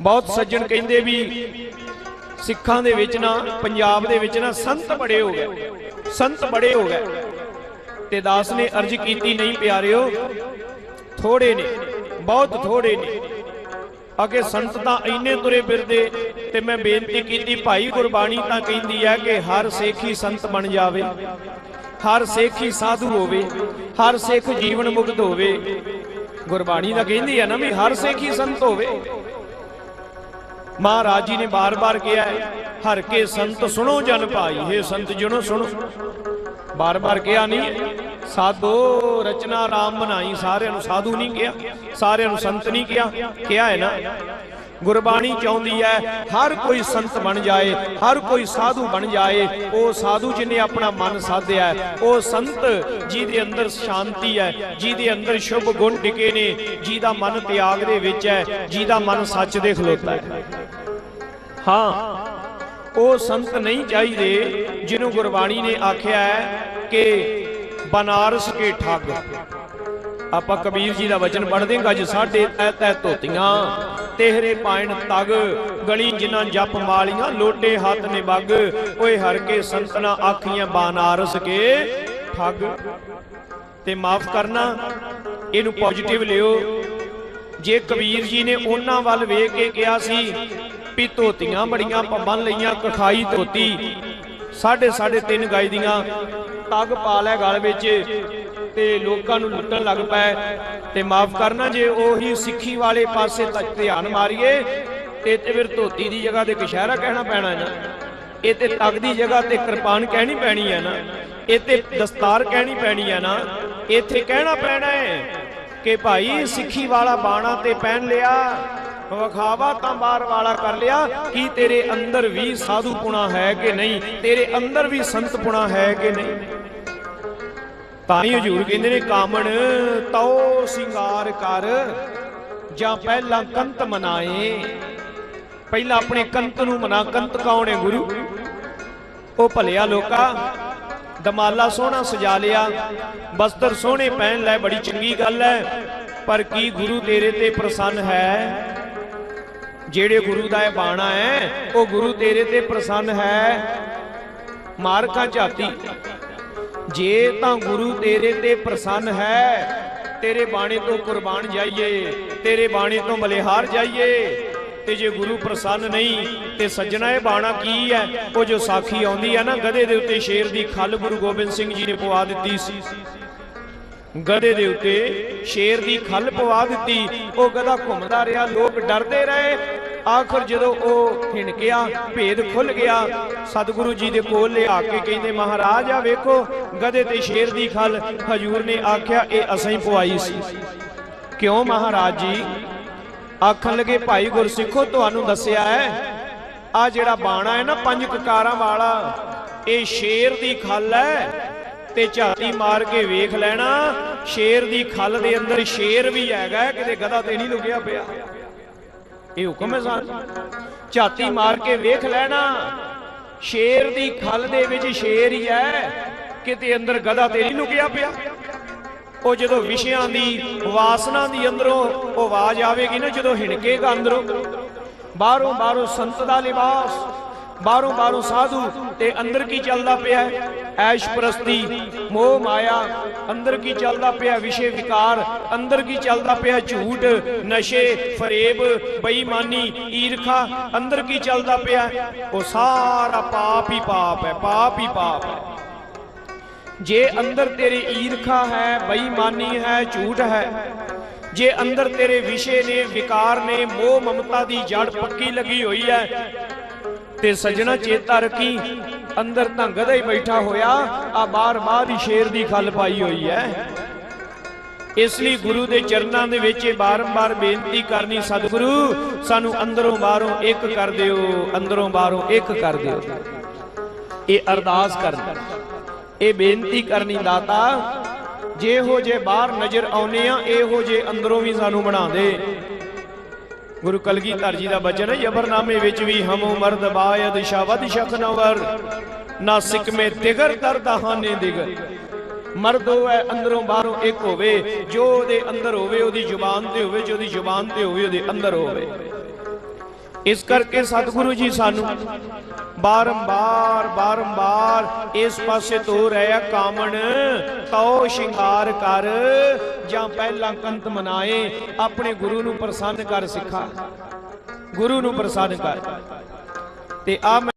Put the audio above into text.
ਬਹੁਤ ਸੱਜਣ ਕਹਿੰਦੇ ਵੀ ਸਿੱਖਾਂ ਦੇ ਵਿੱਚ ਨਾ, ਪੰਜਾਬ ਦੇ ਵਿੱਚ ਨਾ ਸੰਤ ਬੜੇ ਹੋ ਗਏ। ਸੰਤ ਬੜੇ ਹੋ ਗਏ। ਤੇ ਦਾਸ ਨੇ ਅਰਜ਼ ਕੀਤੀ, ਨਹੀਂ ਪਿਆਰਿਓ, ਥੋੜੇ ਨੇ, ਬਹੁਤ ਥੋੜੇ ਨੇ। ਅਗੇ ਸੰਤ ਤਾਂ ਇੰਨੇ ਤੁਰੇ ਫਿਰਦੇ, ਤੇ ਮੈਂ ਬੇਨਤੀ ਕੀਤੀ, ਭਾਈ ਗੁਰਬਾਣੀ ਤਾਂ ਕਹਿੰਦੀ ਹੈ ਕਿ ਹਰ ਸਿੱਖ ਹੀ ਸੰਤ ਬਣ ਜਾਵੇ। ਹਰ ਸੇਖ ਹੀ ਸਾਧੂ ਹੋਵੇ, ਹਰ ਸਿੱਖ ਜੀਵਨ ਮੁਕਤ ਹੋਵੇ। ਗੁਰਬਾਣੀ ਤਾਂ ਕਹਿੰਦੀ ਹੈ ਨਾ ਵੀ ਹਰ ਸਿੱਖ ਹੀ ਸੰਤ ਹੋਵੇ। ਮਹਾਰਾਜ ਜੀ ਨੇ ਬਾਰ-ਬਾਰ ਕਿਹਾ ਹੈ, ਹਰ ਕੇ ਸੰਤ ਸੁਣੋ ਜਨ ਭਾਈ हे ਸੰਤ ਜਨੋ ਸੁਣੋ। ਬਾਰ-ਬਾਰ ਕਿਹਾ ਨਹੀਂ, ਸਾਧੋ ਰਚਨਾ ਰਾਮ ਬਣਾਈ, ਸਾਰਿਆਂ ਨੂੰ ਸਾਧੂ ਨਹੀਂ ਕਿਹਾ, ਸਾਰਿਆਂ ਨੂੰ ਸੰਤ ਨਹੀਂ ਕਿਹਾ। ਕਿਹਾ ਹੈ ਨਾ। ਗੁਰਬਾਣੀ ਚਾਹੁੰਦੀ ਹੈ, ਹਰ ਕੋਈ ਸੰਤ ਬਣ ਜਾਏ, ਹਰ ਕੋਈ ਸਾਧੂ ਬਣ ਜਾਏ, ਉਹ ਸਾਧੂ ਜਿਹਨੇ ਆਪਣਾ ਮਨ ਸਾਧਿਆ ਉਹ ਸੰਤ ਜਿਹਦੇ ਅੰਦਰ ਸ਼ਾਂਤੀ ਹੈ, ਜਿਹਦੇ ਅੰਦਰ ਸ਼ੁਭ ਗੁਣ ਟਿਕੇ ਨੇ, ਜਿਹਦਾ ਮਨ ਤਿਆਗ ਦੇ ਵਿੱਚ ਹੈ, ਜਿਹਦਾ ਮਨ ਸੱਚ ਦੇ ਖਲੋਤਾ ਹੈ। ਹਾਂ, ਉਹ ਸੰਤ ਨਹੀਂ ਚਾਹੀਦੇ ਜਿਹਨੂੰ ਗੁਰਬਾਣੀ ਨੇ ਆਖਿਆ ਹੈ ਕਿ ਬਨਾਰਸ ਕੇ ਠੱਗ ਆਪਾਂ ਕਬੀਰ ਜੀ ਦਾ ਵਚਨ ਪੜ੍ਹਦੇ ਹਾਂ, ਗੱਜ ਸਾਡੇ ਤੈ ਤੈ ਧੋਤੀਆਂ। ਤੇਹਰੇ ਪਾਇਣ ਤਗ, ਗਲੀ ਜਿਨ੍ਹਾਂ ਜਪ ਮਾਲੀਆਂ, ਲੋਟੇ ਹੱਥ ਨੇ ਬੱਗ। ਓਏ ਹਰ ਕੇ ਸੰਤਨਾ ਆਖੀਆਂ, ਬਨਾਰਸ ਕੇ ਠੱਗ। ਤੇ ਮਾਫ ਕਰਨਾ, ਇਹਨੂੰ ਪੋਜੀਟਿਵ ਲਿਓ। ਜੇ ਕਬੀਰ ਜੀ ਨੇ ਉਹਨਾਂ ਵੱਲ ਵੇਖ ਕੇ ਕਿਹਾ ਸੀ, ਵੀ ਧੋਤੀਆਂ ਬੜੀਆਂ ਬੰਨ ਲਈਆਂ, ਕਖਾਈ ਧੋਤੀ, ਸਾਢੇ ਸਾਢੇ ਤਿੰਨ ਗਾਈ ਦੀਆਂ, ਤਗ ਪਾ ਲੈ ਗਲ ਵਿੱਚ। ਤੇ ਲੋਕਾਂ ਨੂੰ ਲੁੱਟਣ ਲੱਗ ਪਏ ਤੇ ਮਾਫ ਕਰਨਾ ਜੇ ਉਹੀ ਸਿੱਖੀ ਵਾਲੇ ਪਾਸੇ ਤੱਕ ਧਿਆਨ ਮਾਰੀਏ, ਤੇ ਤੇ ਫਿਰ ਧੋਤੀ ਦੀ ਜਗ੍ਹਾ ਤੇ ਕਸ਼ਹਿਰਾ ਕਹਿਣਾ ਪੈਣਾ ਨਾ। ਇਹ ਤੇ ਤੱਗ ਦੀ ਜਗ੍ਹਾ ਤੇ ਕਿਰਪਾਨ ਕਹਿਣੀ ਪੈਣੀ ਹੈ ਨਾ। ਇਹ ਤੇ ਦਸਤਾਰ ਕਹਿਣੀ ਪੈਣੀ ਹੈ ਨਾ। ਇੱਥੇ ਕਹਿਣਾ ਪੈਣਾ ਹੈ ਕਿ ਭਾਈ ਸਿੱਖੀ ਵਾਲਾ ਬਾਣਾ ਤੇ ਪਹਿਨ ਲਿਆ, ਵਖਾਵਾ ਤਾਂ ਬਾਹਰ ਵਾਲਾ ਕਰ ਲਿਆ, ਕੀ ਤੇਰੇ ਅੰਦਰ ਵੀ ਸਾਧੂ ਪੁਣਾ ਹੈ ਕਿ ਨਹੀਂ? ਤੇਰੇ ਅੰਦਰ ਵੀ ਸੰਤ ਪੁਣਾ ਹੈ ਕਿ ਨਹੀਂ? ਤਾਂ ਹੀ ਹਜੂਰ ਕਹਿੰਦੇ ਨੇ, ਕਾਮਣ ਤਉ ਸਿੰਗਾਰ ਕਰ ਜਾਂ ਪਹਿਲਾਂ ਕੰਤ ਮਨਾਏ। ਪਹਿਲਾਂ ਆਪਣੇ ਕੰਤ ਨੂੰ ਮਨਾ, ਕੰਤ ਕੌਣ ਹੈ ਗੁਰੂ? ਉਹ ਭਲਿਆ ਲੋਕਾ, ਦਮਾਲਾ ਸੋਹਣਾ ਸਜਾ ਲਿਆ, ਬਸਤਰ ਸੋਹਣੇ ਪਹਿਨ ਲੈ, ਬੜੀ ਚੰਗੀ ਗੱਲ ਹੈ। ਪਰ ਕੀ ਗੁਰੂ ਤੇਰੇ ਤੇ ਪ੍ਰਸੰਨ ਹੈ? ਜਿਹੜੇ ਗੁਰੂ ਦਾ ਇਹ ਬਾਣਾ ਹੈ, ਉਹ ਗੁਰੂ ਤੇਰੇ ਤੇ ਪ੍ਰਸੰਨ ਹੈ। ਮਾਰਕਾ ਝਾਤੀ। ਜੇ ਤਾਂ ਗੁਰੂ ਤੇਰੇ ਤੇ ਪ੍ਰਸੰਨ ਹੈ, ਤੇਰੇ ਬਾਣੇ ਤੋਂ ਕੁਰਬਾਨ ਜਾਈਏ, ਤੇਰੇ ਬਾਣੇ ਤੋਂ ਬਲਿਹਾਰ ਜਾਈਏ, ਤੇ ਜੇ ਗੁਰੂ ਪ੍ਰਸੰਨ ਨਹੀਂ, ਤੇ ਸੱਜਣਾ ਇਹ ਬਾਣਾ ਕੀ ਹੈ? ਉਹ ਜੋ ਸਾਖੀ ਆਉਂਦੀ ਹੈ ਨਾ, ਗਧੇ ਦੇ ਉੱਤੇ ਸ਼ੇਰ ਦੀ ਖੱਲ ਗੁਰੂ ਗੋਬਿੰਦ ਸਿੰਘ ਜੀ ਨੇ ਪਵਾ ਦਿੱਤੀ ਸੀ। ਗਧੇ ਦੇ ਉੱਤੇ ਸ਼ੇਰ ਦੀ ਖੱਲ ਪਵਾ ਦਿੱਤੀ। ਉਹ ਗਧਾ ਘੁੰਮਦਾ ਰਿਹਾ। ਲੋਕ ਡਰਦੇ ਰਹੇ। ਆਖਰ ਜਦੋਂ ਉਹ ਹਿਣਕਿਆ ਭੇਦ ਖੁੱਲ ਗਿਆ। ਸਤਿਗੁਰੂ ਜੀ ਦੇ ਕੋਲ ਲਿਆ ਕੇ ਕਹਿੰਦੇ, ਮਹਾਰਾਜ ਆ ਵੇਖੋ, ਗਧੇ ਤੇ ਸ਼ੇਰ ਦੀ ਖੱਲ। ਹਜੂਰ ਨੇ ਆਖਿਆ, ਇਹ ਅਸਾਂ ਹੀ ਪਵਾਈ ਸੀ। ਕਿਉਂ ਮਹਾਰਾਜ ਜੀ? ਆਖਣ ਲੱਗੇ, ਭਾਈ ਗੁਰਸਿੱਖੋ, ਤੁਹਾਨੂੰ ਦੱਸਿਆ ਹੈ ਆ ਜਿਹੜਾ ਬਾਣਾ ਹੈ ਨਾ, ਪੰਜ ਕਕਾਰਾਂ ਵਾਲਾ, ਇਹ ਸ਼ੇਰ ਦੀ ਖੱਲ ਹੈ। ਤੇ ਝਾਤੀ ਮਾਰ ਕੇ ਵੇਖ ਲੈਣਾ। ਸ਼ੇਰ ਦੀ ਖੱਲ ਦੇ ਅੰਦਰ ਸ਼ੇਰ ਵੀ ਹੈਗਾ, ਕਿਤੇ ਗਧਾ ਤੇ ਨਹੀਂ ਲੁਕਿਆ ਪਿਆ। ਇਹ ਹੁਕਮ ਹੈ ਸਾਨੂੰ। ਝਾਤੀ ਮਾਰ ਕੇ ਵੇਖ ਲੈਣਾ। ਸ਼ੇਰ ਦੀ ਖੱਲ ਦੇ ਵਿੱਚ ਸ਼ੇਰ ਹੀ ਹੈ, ਕਿਤੇ ਅੰਦਰ ਗਧਾ ਤੇ ਨਹੀਂ ਲੁਕਿਆ ਪਿਆ। ਉਹ ਜਦੋਂ ਵਿਸ਼ਿਆਂ ਦੀ, ਵਾਸਨਾ ਦੀ ਅੰਦਰੋਂ ਉਹ ਆਵਾਜ਼ ਆਵੇਗੀ ਨਾ, ਜਦੋਂ ਹਿਣਕੇਗਾ ਅੰਦਰੋਂ। ਬਾਹਰੋਂ ਬਾਹਰੋਂ ਸੰਤ ਦਾ ਲਿਬਾਸ ਬਾਹਰੋਂ ਬਾਹਰੋਂ ਸਾਧੂ ਤੇ ਅੰਦਰ ਕੀ ਚੱਲਦਾ ਪਿਆ ਐਸ਼ ਪ੍ਰਸਤੀ, ਮੋਹ ਮਾਇਆ, ਅੰਦਰ ਕੀ ਚੱਲਦਾ ਪਿਆ ਵਿਸ਼ੇ ਵਿਕਾਰ, ਅੰਦਰ ਕੀ ਚੱਲਦਾ ਪਿਆ ਝੂਠ, ਨਸ਼ੇ, ਫਰੇਬ, ਬੇਈਮਾਨੀ, ਈਰਖਾ, ਅੰਦਰ ਕੀ ਚੱਲਦਾ ਪਿਆ ਉਹ ਸਾਰਾ ਪਾਪ ਹੀ ਪਾਪ ਹੈ, ਪਾਪ ਹੀ ਪਾਪ ਹੈ। ਜੇ ਅੰਦਰ ਤੇਰੀ ਈਰਖਾ ਹੈ, ਬੇਈਮਾਨੀ ਹੈ, ਝੂਠ ਹੈ, ਜੇ ਅੰਦਰ ਤੇਰੇ ਵਿਸ਼ੇ ਨੇ, ਵਿਕਾਰ ਨੇ, ਮੋਹ ਮਮਤਾ ਦੀ ਜੜ ਪੱਕੀ ਲੱਗੀ ਹੋਈ ਹੈ ਤੇ ਸੱਜਣਾ ਚੇਤਾ ਰੱਖੀ। ਅੰਦਰ ਤਾਂ ਗਧਾ ਹੀ ਬੈਠਾ ਹੋਇਆ। ਆ ਬਾਰ ਬਾਰ ਹੀ ਸ਼ੇਰ ਦੀ ਖੱਲ ਪਾਈ ਹੋਈ ਹੈ। ਇਸ ਲਈ ਗੁਰੂ ਦੇ ਚਰਨਾਂ ਦੇ ਵਿੱਚ ਇਹ ਬਾਰੰਬਾਰ ਬੇਨਤੀ ਕਰਨੀ, ਸਤਿਗੁਰੂ, ਸਾਨੂੰ ਅੰਦਰੋਂ ਬਾਹਰੋਂ ਇੱਕ ਕਰ ਦਿਓ, ਅੰਦਰੋਂ ਬਾਹਰੋਂ ਇੱਕ ਕਰ ਦਿਓ। ਇਹ ਅਰਦਾਸ ਕਰਨੀ। ਇਹ ਬੇਨਤੀ ਕਰਨੀ ਦਾਤਾ, ਜਿਹੋ ਜੇ ਬਾਹਰ ਨਜ਼ਰ ਆਉਨੇ ਆ, ਇਹੋ ਜੇ ਅੰਦਰੋਂ ਵੀ ਸਾਨੂੰ ਬਣਾ ਦੇ। ਗੁਰੂ ਕਲਗੀਧਰ ਜੀ ਦਾ ਬਚਨ ਹੈ ਜਬਰਨਾਮੇ ਵਿੱਚ ਵੀ ਹਮੋ ਮਰਦ ਬਾਇਦ ਸ਼ਾਵਦ ਸ਼ਖ ਨਵਰ ਨਾ ਸਿਕਮੇ ਤਿਗਰ ਦਰਦਹਾਨੇ ਦਿਗਰ ਮਰਦ ਹੋਵੇ ਅੰਦਰੋਂ ਬਾਹਰੋਂ ਇੱਕ ਹੋਵੇ, ਜੋ ਉਹਦੇ ਅੰਦਰ ਹੋਵੇ, ਉਹਦੀ ਜ਼ੁਬਾਨ ਤੇ ਹੋਵੇ, ਜੋ ਉਹਦੀ ਜ਼ੁਬਾਨ ਤੇ ਹੋਵੇ, ਉਹਦੇ ਅੰਦਰ ਹੋਵੇ। ਇਸ ਕਰਕੇ ਸਤਿਗੁਰੂ ਜੀ ਸਾਨੂੰ ਬਾਰੰਬਾਰ ਬਾਰੰਬਾਰ ਇਸ ਪਾਸੇ ਤੋ ਰਹਿਆ ਕਾਮਣ, ਤਉ ਸ਼ਿੰਗਾਰ ਕਰ, ਜਾਂ ਪਹਿਲਾ ਕੰਤ ਮਨਾਏ, ਆਪਣੇ ਗੁਰੂ ਨੂੰ ਪ੍ਰਸੰਨ ਕਰ ਸਿੱਖਾ। ਗੁਰੂ ਨੂੰ ਪ੍ਰਸੰਨ ਕਰ। ਤੇ ਆ